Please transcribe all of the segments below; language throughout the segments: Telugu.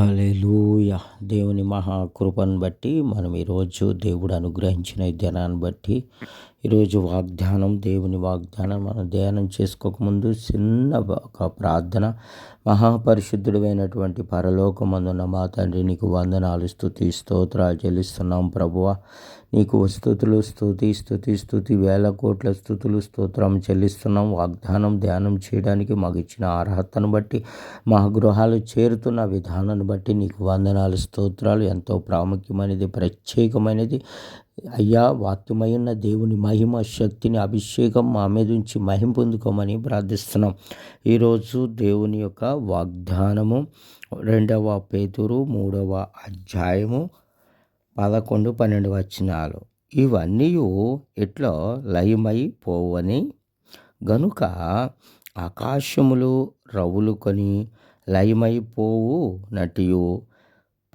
హలెలూయ దేవుని మహాకృపను బట్టి మనం ఈరోజు దేవుడు అనుగ్రహించిన ధ్యానాన్ని బట్టి ఈరోజు వాగ్దానం దేవుని వాగ్దానం మనం ధ్యానం చేసుకోకముందు చిన్న ఒక ప్రార్థన. మహాపరిశుద్ధుడైనటువంటి పరలోకమందున్న మా తండ్రి నీకు వందనాలు స్థుతి స్తోత్రాలు చెల్లిస్తున్నాం ప్రభువ. నీకు స్థుతులు స్థుతి స్థుతి స్థుతి వేల కోట్ల స్థుతులు స్తోత్రం చెల్లిస్తున్నాం. వాగ్దానం ధ్యానం చేయడానికి మాకు ఇచ్చిన అర్హతను బట్టి మా గృహాలు చేరుతున్న విధానాన్ని బట్టి నీకు వందనాలు స్తోత్రాలు. ఎంతో ప్రాముఖ్యమైనది ప్రత్యేకమైనది. అయ్యా వాక్యమైన దేవుని మహిమ శక్తిని అభిషేకం మా మీద ఉంచి మహిం పొందుకోమని ప్రార్థిస్తున్నాం. ఈరోజు దేవుని యొక్క వాగ్దానము రెండవ పేతురు మూడవ అధ్యాయము పదకొండు పన్నెండు వచనాలు. ఇవన్నీ ఎట్లా లయమైపోవని గనుక ఆకాశములు రవులు కొని లయమైపోవు నటియు.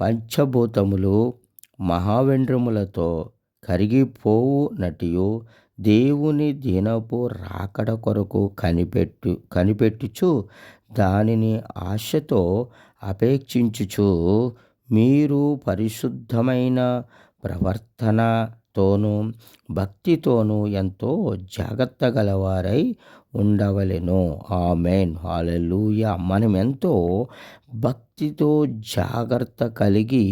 పంచభూతములు మహావెండ్రములతో కరిగిపోవు నటియు. దేవుని దినపు రాకడ కొరకు కనిపెట్టు కనిపెట్టుచు దానిని ఆశతో అపేక్షించుచు మీరు పరిశుద్ధమైన ప్రవర్తన తోనూ భక్తితోనూ ఎంతో జాగ్రత్త గలవారై ఉండవలెను. ఆమెన్. హాలెలూయ మనం ఎంతో భక్తితో జాగ్రత్త కలిగి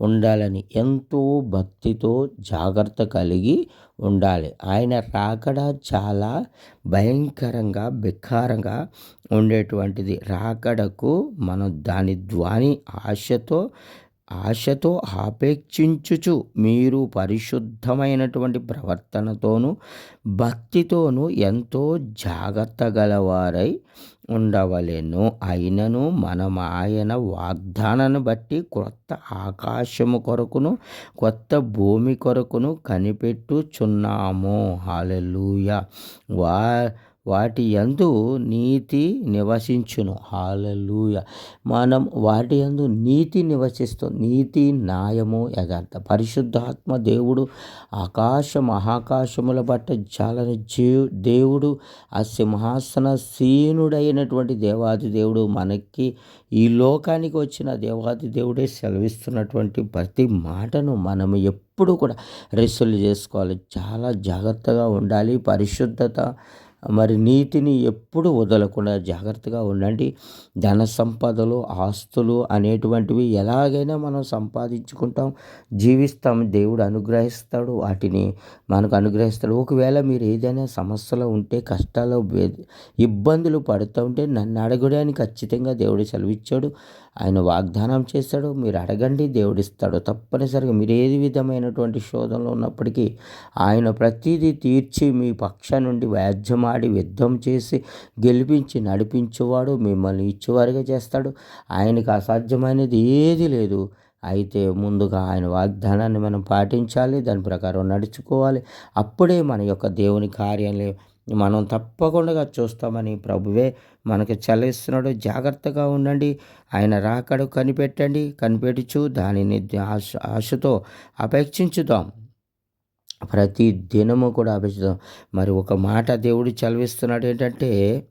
ఉండాలని ఎంతో భక్తితో జాగ్రత్త కలిగి ఉండాలి. ఆయన రాకడ చాలా భయంకరంగా బిక్కారంగా ఉండేటువంటిది. రాకడకు మనం దాని ద్వాని ఆశతో ఆశతో ఆపేక్షించుచు మీరు పరిశుద్ధమైనటువంటి ప్రవర్తనతోనూ భక్తితోనూ ఎంతో జాగ్రత్త గలవారై ఉండవలెను. అయినను మనం ఆయన వాగ్దానాన్ని బట్టి కొత్త ఆకాశము కొరకును కొత్త భూమి కొరకును కనిపెట్టుచున్నాము. హాలెలుయ వా వాటి యందు నీతి నివసించును. హాలూయ మనం వాటి యందు నీతి నివసిస్తూ నీతి న్యాయము యథార్థ. పరిశుద్ధాత్మ దేవుడు ఆకాశ మహాకాశముల బట్ట జాలని జీ దేవుడు ఆ సింహాసన సీనుడైనటువంటి దేవాది దేవుడు మనకి ఈ లోకానికి వచ్చిన దేవాది దేవుడే సెలవిస్తున్నటువంటి ప్రతి మాటను మనం ఎప్పుడు కూడా రిసీవ్ చేసుకోవాలి. చాలా జాగ్రత్తగా ఉండాలి. పరిశుద్ధత మరి నీతిని ఎప్పుడు వదలకుండా జాగ్రత్తగా ఉండండి. ధన సంపదలు ఆస్తులు అనేటువంటివి ఎలాగైనా మనం సంపాదించుకుంటాం. జీవిస్తాం. దేవుడు అనుగ్రహిస్తాడు. వాటిని మనకు అనుగ్రహిస్తాడు. ఒకవేళ మీరు ఏదైనా సమస్యలో ఉంటే కష్టాలు ఇబ్బందులు పడుతూ ఉంటే నన్ను అడగడానికి ఖచ్చితంగా దేవుడు సెలవిచ్చాడు. ఆయన వాగ్దానం చేస్తాడు మీరు అడగండి. దేవుడిస్తాడు తప్పనిసరిగా మీరు ఏది విధమైనటువంటి శోధనలో ఉన్నప్పటికీ ఆయన ప్రతిదీ తీర్చి మీ పక్ష నుండి ఆడి యుద్ధం చేసి గెలిపించి నడిపించేవాడు మిమ్మల్ని ఇచ్చేవారుగా చేస్తాడు. ఆయనకు అసాధ్యమైనది ఏది లేదు. అయితే ముందుగా ఆయన వాగ్దానాన్ని మనం పాటించాలి దాని ప్రకారం నడుచుకోవాలి. అప్పుడే మన యొక్క దేవుని కార్యాలయం మనం తప్పకుండా చూస్తామని ప్రభువే మనకు చలిస్తున్నాడు జాగ్రత్తగా ఉండండి. ఆయన రాకడు కనిపెట్టండి. కనిపెట్టుచు దానిని ఆశ ఆశతో అపేక్షించుదాం. ప్రతి దినము కూడా అభిషేకం. మరి ఒక మాట దేవుడు చలవిస్తున్నాడు ఏంటంటే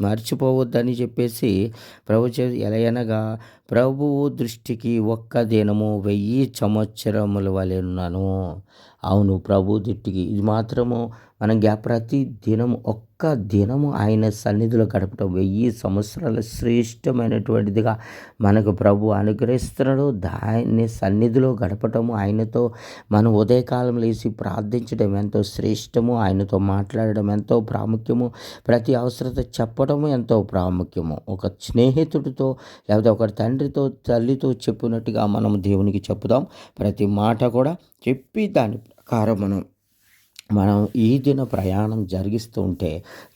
మర్చిపోవద్దని చెప్పేసి ప్రభు ఎలయనగా ప్రభువు దృష్టికి ఒక్క దినము వెయ్యి సంవత్సరముల వలె ఉన్నాను. అవును ప్రభు దృష్టికి. ఇది మాత్రము మనం ప్రతి దినము ఒక్క దినము ఆయన సన్నిధిలో గడపటం వెయ్యి సంవత్సరాల శ్రేష్టమైనటువంటిదిగా మనకు ప్రభు అనుగ్రహిస్తున్నాడు. దాన్ని సన్నిధిలో గడపటము ఆయనతో మనం ఉదయకాలం లేచి ప్రార్థించడం ఎంతో శ్రేష్టము. ఆయనతో మాట్లాడడం ఎంతో ప్రాముఖ్యము. ప్రతి అవసరత చెప్పడము ఎంతో ప్రాముఖ్యము. ఒక స్నేహితుడితో లేకపోతే ఒక తండ్రితో తల్లితో చెప్పినట్టుగా మనం దేవునికి చెప్పుదాం. ప్రతి మాట కూడా చెప్పి దాని ప్రకారం మనం మనం ఈ దిన ప్రయాణం జరిగిస్తూ ఉంటే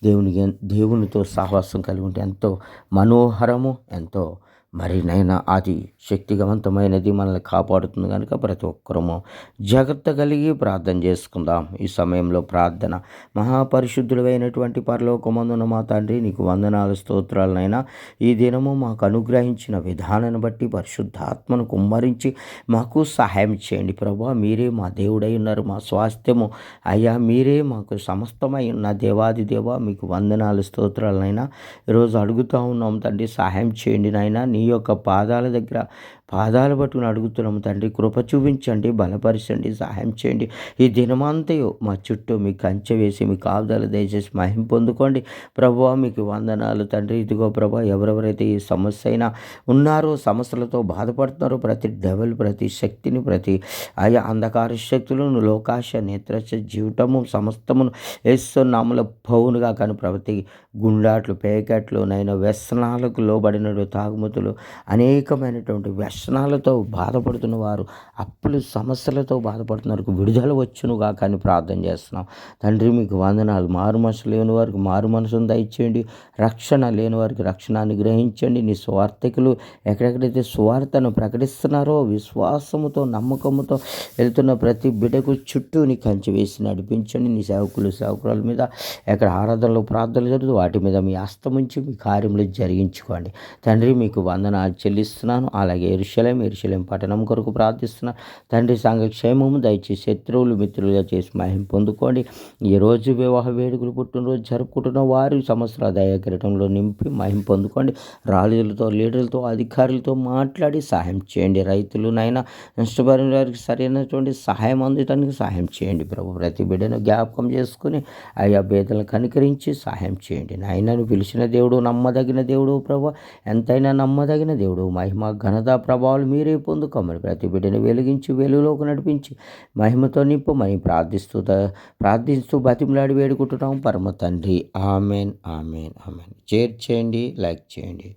దేవుని దేవునితో సహవాసం కలిగి ఉంటే ఎంతో మనోహరము ఎంతో మరి నైనా అది శక్తివంతమైనది మనల్ని కాపాడుతుంది కనుక ప్రతి ఒక్కరము జాగ్రత్త కలిగి ప్రార్థన చేసుకుందాం. ఈ సమయంలో ప్రార్థన. మహాపరిశుద్ధులైనటువంటి పరలోకమందున మా తండ్రి నీకు వందనాలు స్తోత్రాలనైనా ఈ దినము మాకు అనుగ్రహించిన విధానాన్ని బట్టి పరిశుద్ధాత్మను కుమ్మరించి మాకు సహాయం చేయండి. ప్రభా మీరే మా దేవుడై ఉన్నారు మా స్వాస్థ్యము. అయ్యా మీరే మాకు సమస్తమై ఉన్న దేవాది దేవ మీకు వందనాలు స్తోత్రాలనైనా ఈరోజు అడుగుతూ ఉన్నాం తండ్రి సహాయం చేయండి నాయన నీ నీ యొక్క పాదాల దగ్గర పాదాలు పట్టుకుని అడుగుతున్నాము తండ్రి కృప చూపించండి బలపరచండి సహాయం చేయండి. ఈ దినమంతయు మా చుట్టూ మీ కంచె వేసి మీ కాపుదల దయచేసి మహిం పొందుకోండి. ప్రభు మీకు వందనాలు. తండ్రి ఇదిగో ప్రభు ఎవరెవరైతే ఈ సమస్య అయినా ఉన్నారో సమస్యలతో బాధపడుతున్నారో ప్రతి డెవల్ ప్రతి శక్తిని ప్రతి ఆయా అంధకార శక్తులను లోకాశ నేత్ర జీవితము సమస్తమును వేస్తున్నాములో పౌనుగా కానీ ప్రతి గుండాట్లు పేకెట్లు నైనా వ్యసనాలకు లోబడినట్టు తాగుమతులు అనేకమైనటువంటి వ్యసనాలతో బాధపడుతున్న వారు అప్పులు సమస్యలతో బాధపడుతున్నారు విడుదల వచ్చునుగా కానీ ప్రార్థన చేస్తున్నాం. తండ్రి మీకు వందనాలు. మారు మనసు లేని వారికి మారు మనసును దయచేయండి. రక్షణ లేని వారికి రక్షణ అనుగ్రహించండి నీ స్వార్థకులు ఎక్కడెక్కడైతే స్వార్థను ప్రకటిస్తున్నారో విశ్వాసముతో నమ్మకముతో వెళ్తున్న ప్రతి బిడ్డకు చుట్టూ నీ కంచి వేసి నడిపించండి. నీ సేవకులు సేవకురాల మీద ఎక్కడ ఆరాధనలు ప్రార్థనలు జరుగుతూ వాటి మీద మీ అస్తముంచి మీ కార్యములు జరిగించుకోండి. తండ్రి మీకు వందనాలు చెల్లిస్తున్నాను. అలాగే ఎరుశలేం ఎరుశలేం పట్టణం కొరకు ప్రార్థిస్తున్నా తండ్రి సంఘక్షేమము దయచేసి శత్రువులు మిత్రులుగా చేసి మహిం పొందుకోండి. ఈ రోజు వివాహ వేడుకలు పుట్టినరోజు జరుపుకుంటున్న వారు సంవత్సర దయాకిరటంలో నింపి మహిం పొందుకోండి. రాజులతో లీడర్లతో అధికారులతో మాట్లాడి సహాయం చేయండి. రైతులు నైనా నష్టపరిన వారికి సరైనటువంటి సహాయం అందటానికి సహాయం చేయండి. ప్రభు ప్రతి బిడ్డను జ్ఞాపకం చేసుకుని ఆయా బేదలను కనికరించి సహాయం చేయండి. నాయనను పిలిచిన దేవుడు నమ్మదగిన దేవుడు ప్రభు. ఎంతైనా నమ్మదగిన దేవుడు. మహిమ ఘనత ప్రభావాలు మీరే పొందుకోమని ప్రతి బిడ్డను వెలిగించి వెలుగులోకి నడిపించి మహిమతో నింపమని ప్రార్థిస్తూ ప్రార్థిస్తూ బతిమలాడి వేడుకుంటున్నాం. పరమ తండ్రి. Amen amen amen. షేర్ చేయండి లైక్ చేయండి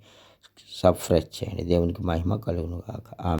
సబ్స్క్రైబ్ చేయండి. దేవునికి మహిమ కలుగును కాక ఆమె